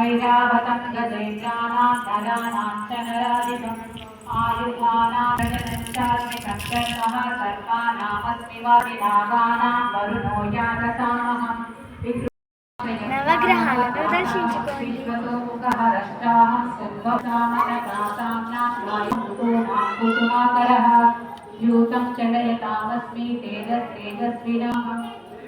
ఐరావతం గజేంద్రాణాం నరాణాం చ నరాధిపం ఆయుధానామి కర్కర్మః సర్పానామస్మి వారినాగానాం వరుణో యాగసామహం నవగ్రహాలను దర్శించుకోండి యూతం చలయతామస్మి తేజస్తేజస్వినాం దృష్టీనాం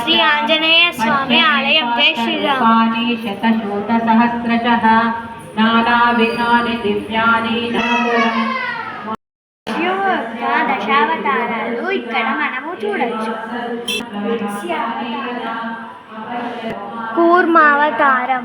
శ్రీ ఆంజనేయ స్వామి ఆలయంపై శ్రీరామాని శతశోత దివ్యాని దశావతారాలు ఇక్కడ మనము చూడవచ్చు కూర్మావతారం।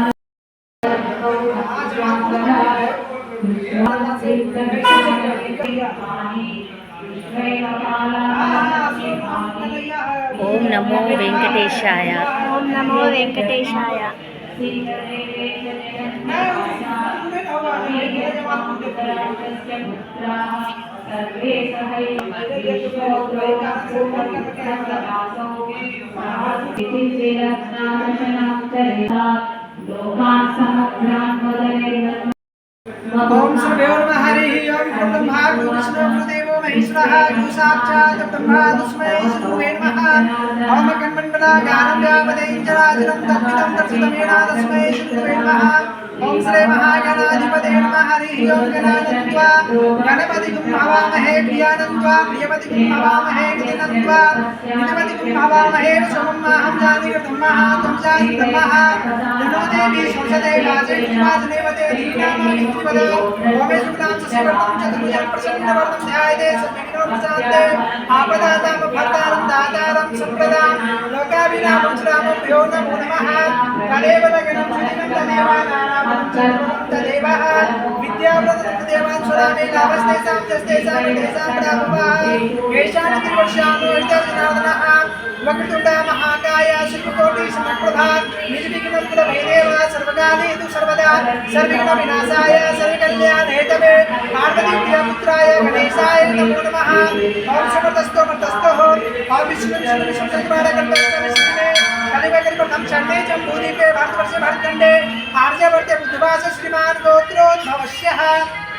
ओम नमो वेंकटेशाय। ओम नमो वेंकटेशाय। ओम सुदेव हरि ओम ब्रह्मा विष्णु गुरुदेव నమ హరి ఓం బ్రహ్మా విష్ణు గురుదేవో మహేశ్వరః గురు సాక్షాత్ బ్రహ్మా తస్మై శ్రీగురువే నమః ఓం ఓం శ్రీ మహాగణాధిపతే నమ. హరి ఓం గణానంత్వా గణపతి హవామహే ప్రియానంత్వా ప్రియపతి హవామహే నిధినంత్వా నిధిపతిగుం హవామహే సమం మాహం జానిగతం మహాత్వం శాస్త్రం మహా జనో దేవి సంసదే రాజే విశ్వాసదేవతే దీనామాని త్రిపదో. ఓమే శుక్లాం శశివర్ణం చతుర్భుజం ప్రసన్నవర్తం ధ్యాయతే సమ్యక్ ఆపదాతామ భర్తారం దాతారం సంప్రదాం లోకాభిరామం శ్రామం యో నమో. నమః కలేవలగణం సుదినం తదేవానానామం చర్మం తదేవః విద్యావ్రతం దేవాన్ స్వరామే లాభస్తేషాం జస్తేషాం తేషాం ప్రాభవః కేశాన త్రివర్షాను హృదయజనార్దనః వక్రతుండ మహాకాయ శిల్పకోటి సమప్రభా నిర్విఘ్నం కులభైదేవ సర్వకాలేషు సర్వదా. సర్విఘ్న వినాశాయ సర్వకల్యాణ హేతవే పార్వతీ పుత్రాయ గణేశాయ నమో నమః ఓం సమర్థస్థో మర్థస్థో ఓం విష్ణు విష్ణు విష్ణు చతుర్వార కంఠస్థ విష్ణునే కలివకల్పం చండే జంబూదీపే భారతవర్షే భారతఖండే ఆర్యవర్తే బుద్ధవాస శ్రీమాన్ గోత్రోద్భవస్యః రజితానాం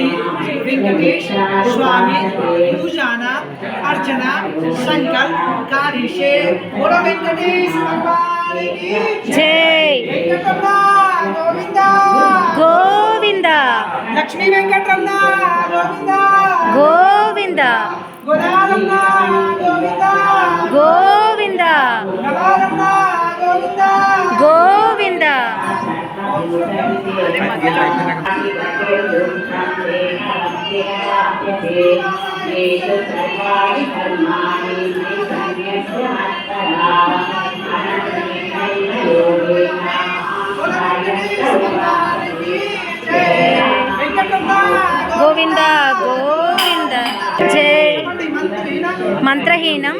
श्री वेंकटेश स्वामी पूजाना अर्चना संकल्प कार्यशे बोलो वेंकटेश भगवान की जय गोविंदा गोविंदा लक्ष्मी वेंकटरमणा गोविंदा गोविंदा गोदारमणा गोविन्द गोविन्द जय मन्त्रहीनं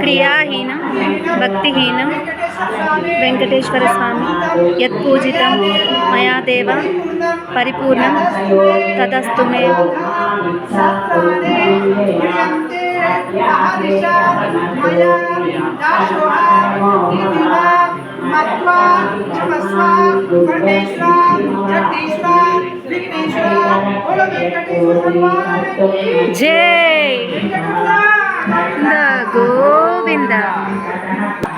క్రియాహీనం భక్తిహీనం వెంకటేశ్వర స్వామి యత్పూజితం మయా దేవ పరిపూర్ణం తదస్తు మే జై గోవింద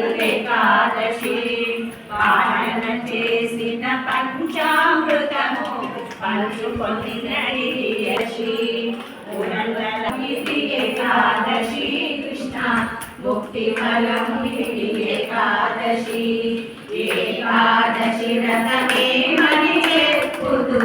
పొందికాదశి పాలన చేసిన పంచామృతము పంచుకొనినడి యశి పునర్వలమిది ఏకాదశి కృష్ణ ముక్తి ఫలముడి ఏకాదశి. ఏకాదశి రతమే మని చెప్పుదు